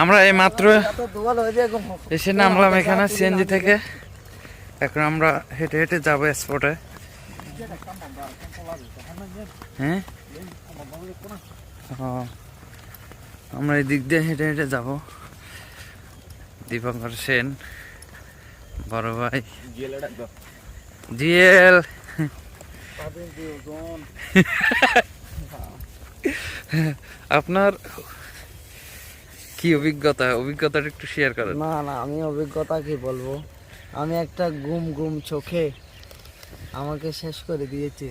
আমরা এই মাত্র হয়ে এসে নামলাম এখানে সিএনজি থেকে। এখন আমরা হেঁটে হেঁটে যাব স্পটে হ্যাঁ? আমরা এই দিক দিয়ে হেঁটে হেঁটে যাব। দীপঙ্কর সেন বড় ভাই। জিএল। আপনার কি অভিজ্ঞতা? অভিজ্ঞতাটা একটু শেয়ার করেন। না না আমি অভিজ্ঞতা কি বলব? আমি একটা গুম গুম চোখে আমাকে শেষ করে দিয়েছে।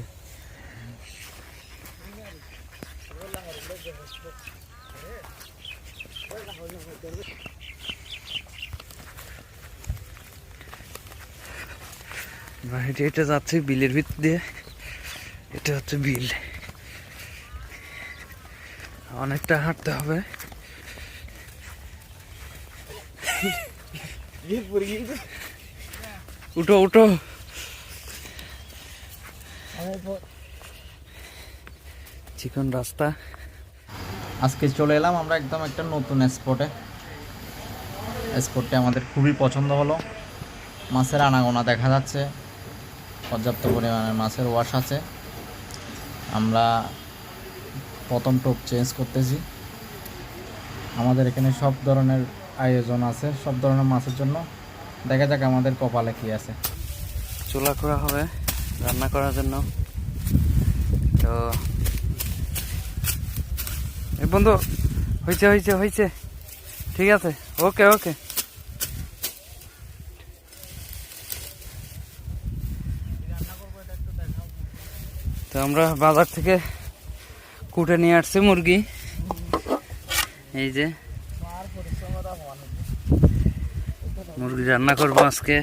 হেঁটে যাচ্ছি বিলের ভিতর দিয়ে। এটা হচ্ছে বিল। অনেকটা হাঁটতে হবে। উঠো উঠো। চিকন রাস্তা। আজকে চলে এলাম, আমরা একদম একটা নতুন স্পটে স্পটটি আমাদের খুবই পছন্দ হলো। মাছের আনাগোনা দেখা যাচ্ছে। পর্যাপ্ত পরিমাণে মাছের ওয়াশ আছে। আমরা প্রথম টোপ চেঞ্জ করতেছি। আমাদের এখানে সব ধরনের আয়োজন আছে, সব ধরনের মাছের জন্য। দেখা যাক আমাদের কপালে কী আছে। চুলা করা হবে, রান্না করার জন্য। তো, এই বন্ধু হয়েছে হয়েছে হয়েছে ঠিক আছে, ওকে ওকে। তো আমরা বাজার থেকে কুটে নিয়ে আসছি মুরগি। এই যে। মুরগি রান্না করব আজকে।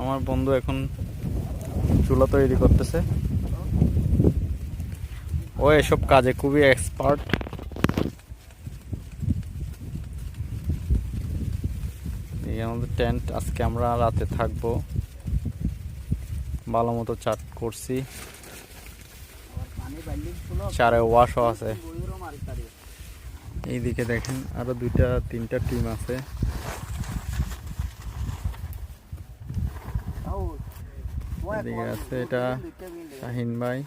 আমার বন্ধু এখন চুলা তৈরি করতেছে। ও এসব কাজে খুবই এক্সপার্ট এই আমাদের টেন্ট আজকে আমরা রাতে থাকব। ভালো মতো চাট করছি। চারে ওয়াশও আছে। এইদিকে দেখেন, আরও দুইটা, তিনটা টিম আছে। এদিকে আছে এটা শাহিন ভাই।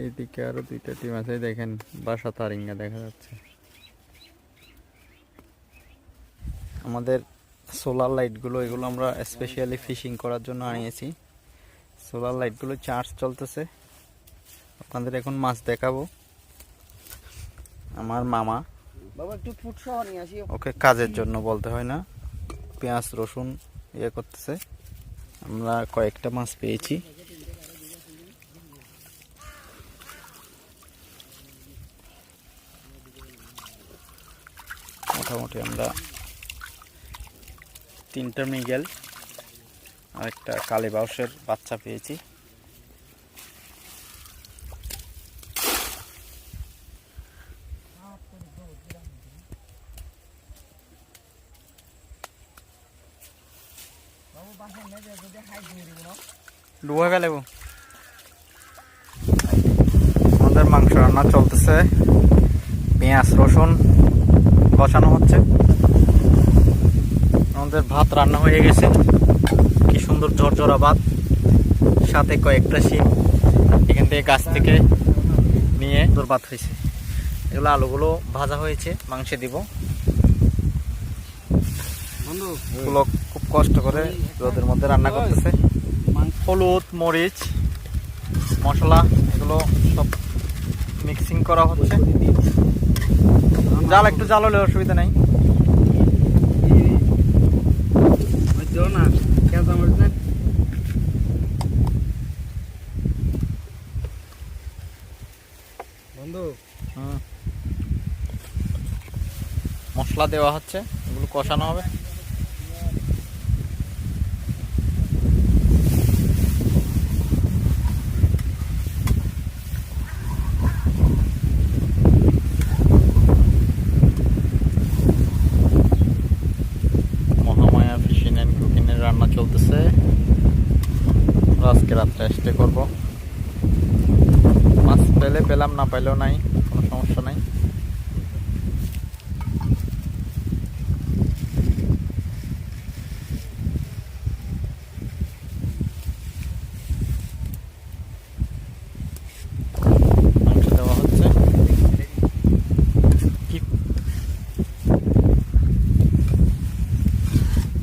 এইদিকে আরও দুইটা টিম আছে দেখেন, বাসা তারিঙ্গা দেখা যাচ্ছে। আমাদের সোলার লাইটগুলো, এগুলো আমরা স্পেশালি ফিশিং করার জন্য আনিয়েছি। সোলার লাইটগুলো চার্জ চলতেছে। আপনাদের এখন মাছ দেখাবো। আমার মামা। বাবা একটু ফুটসহ নিয়ে আসি। ওকে কাজের জন্য বলতে হয় না। পেঁয়াজ রসুন ইয়ে করতেছে। আমরা কয়েকটা মাছ পেয়েছি। মোটামুটি আমরা তিনটা মিগেল আর একটা কালী বাউসের বাচ্চা পেয়েছি। ডুবে গেলে আমাদের মাংস রান্না চলতেছে। পেঁয়াজ রসুন বসানো হচ্ছে। আমাদের ভাত রান্না হয়ে গেছে। কি সুন্দর ঝরঝরা ভাত। সাথে কয়েকটা শিম এখান থেকে গাছ থেকে নিয়ে সুন্দর ভাত হয়েছে। এগুলো আলুগুলো ভাজা হয়েছে মাংসে দিব। বন্ধু কষ্ট করে রোদের মধ্যে রান্না করতেছে। হলুদ মরিচ মশলা এগুলো সব মিক্সিং করা হচ্ছে। জাল একটু জাল হলে অসুবিধা নেই। বন্ধু। মশলা দেওয়া হচ্ছে এগুলো কষানো হবে। মহামায়া ফিশিং অ্যান্ড কুকিং এর রান্না চলতেছে আমরা আজকে রাত্রে আসতে পেলে পেলাম, না পেলেও নাই, কোনো সমস্যা নাই।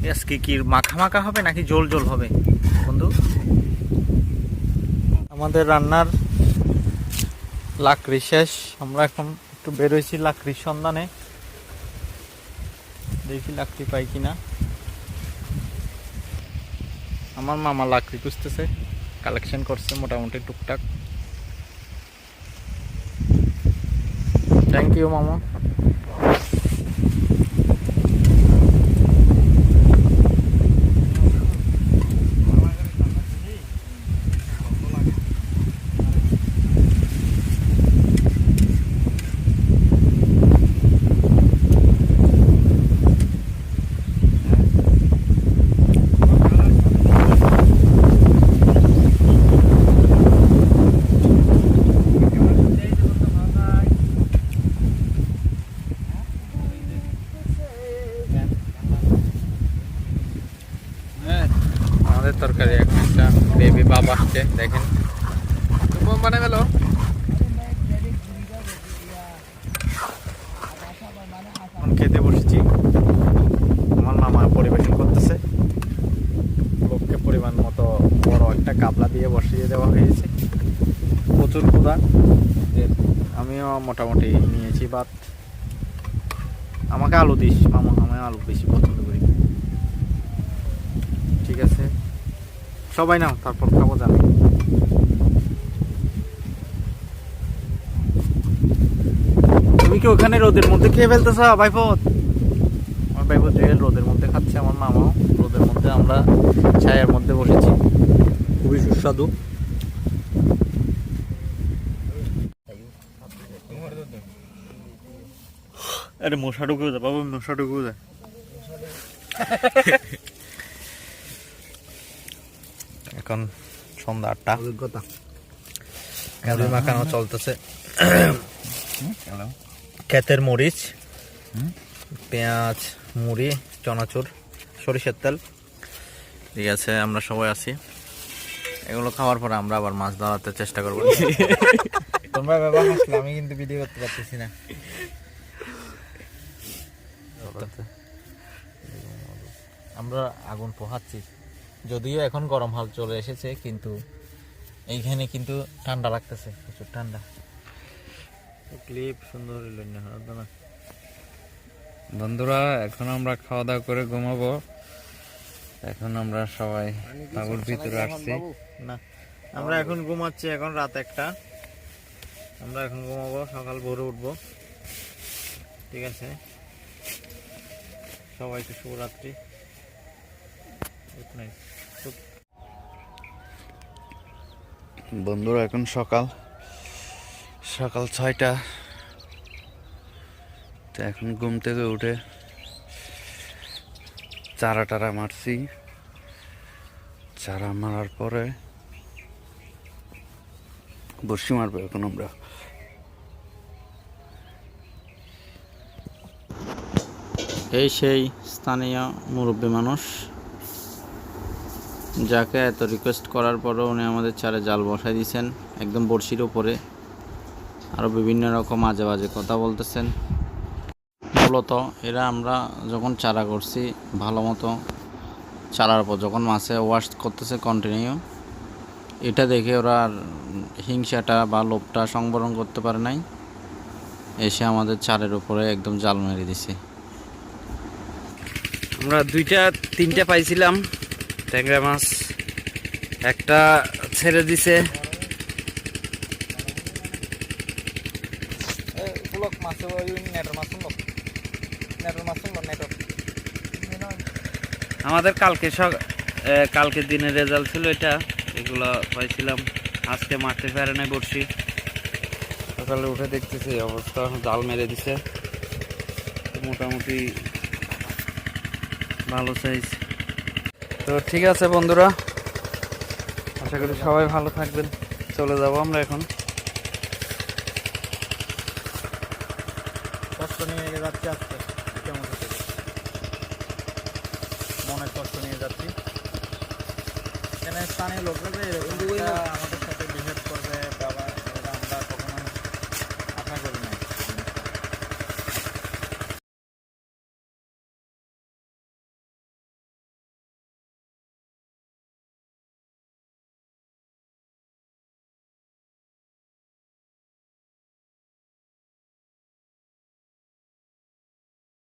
আজকে কি মাখা মাখা হবে নাকি জোল জোল হবে? বন্ধু? আমাদের রান্নার লাকড়ি শেষ। আমরা এখন একটু বেরোইছি লাকড়ির সন্ধানে। দেখি লাকড়ি পাই কিনা। আমার মামা লাকড়ি খুঁজতেছে, কালেকশন করছে মোটামুটি টুকটাক। থ্যাংক ইউ মামা আমাদের তরকারি এখন একটা বেবি বাপ আসছে দেখেন মানে গেল এখন খেতে বসেছি। আমার মামা পরিবেশন করতেছে। লোককে পরিমাণ মতো বড় একটা কাবলা দিয়ে বসিয়ে দেওয়া হয়েছে। প্রচুর ক্ষুধা। আমিও মোটামুটি নিয়েছি ভাত। আমাকে আলু দিস, মামা আমি আলু বেশি পছন্দ করি। ঠিক আছে? সবাই নাও, তারপর খাব জানো তুমি কি ওখানে রোদের মধ্যে খেয়ে ফেলতেছ ভাইপত আমার ভাইপত রেল রোদের মধ্যে খাচ্ছে আমার মামাও রোদের মধ্যে আমরা ছায়ার মধ্যে বসেছি। খুবই সুস্বাদু। আরে মশা ঢুকেও যা বাবা মশা ঢুকেও যা এখন সন্ধ্যা আটটা। অভিজ্ঞতা। মাখানো চলতেছে। ক্ষেতের মরিচ, পেঁয়াজ, মুড়ি, চনাচুর, সরিষার তেল। ঠিক আছে, আমরা সবাই আছি। এগুলো খাওয়ার পরে আমরা আবার মাছ ধরাতে চেষ্টা করব। তোমরা ব্যবহার হাসলে আমি কিন্তু ভিডিও করতে পারতেছি না। আমরা আগুন পোহাচ্ছি। যদিও এখন গরম হাল চলে এসেছে, কিন্তু এইখানে কিন্তু ঠান্ডা লাগতেছে, প্রচুর ঠান্ডা। ক্লিপ সুন্দর না বন্ধুরা এখন আমরা খাওয়া দাওয়া করে ঘুমাবো। এখন আমরা সবাই তাবুর ভিতরে আসছি। না আমরা এখন ঘুমাচ্ছি এখন রাত একটা। আমরা এখন ঘুমাবো সকাল ভোরে উঠবো। ঠিক আছে? সবাইকে শুভরাত্রি। গুড নাইট বন্ধুরা এখন সকাল। সকাল ছয়টা। তো এখন ঘুম থেকে উঠে চারা টারা মারছি। চারা মারার পরে বসি মারবো এখন আমরা। এই সেই স্থানীয় মুরব্বী মানুষ, যাকে এত রিকোয়েস্ট করার পরও উনি আমাদের চারে জাল বসাই দিয়েছেন, একদম বড়শির উপরে। আরও বিভিন্ন রকম আজে বাজে কথা বলতেছেন। মূলত এরা আমরা যখন চারা করছি, ভালো মতো চারার পর যখন মাছে ওয়াশ করতেছে কন্টিনিউ এটা দেখে ওরা আর হিংসাটা বা লোভটা সংবরণ করতে পারে নাই। এসে আমাদের চারের উপরে একদম জাল মেরে দিছে। আমরা দুইটা, তিনটা পাইছিলাম। ট্যাংরা মাছ একটা ছেড়ে দিছে। আমাদের কালকে কালকের দিনের রেজাল্ট ছিল এটা। এগুলো পাইছিলাম। আজকে মারতে পারে নাই বসি সকালে উঠে দেখতেছি অবস্থা। জাল মেরে দিছে। মোটামুটি ভালো সাইজ তো ঠিক আছে বন্ধুরা। আশা করি সবাই ভালো থাকবেন। চলে যাব আমরা এখন। কষ্ট নিয়ে যাচ্ছি আজকে। নিয়ে যাচ্ছি এখানে স্থানীয় লোকরা যে এরকম একটা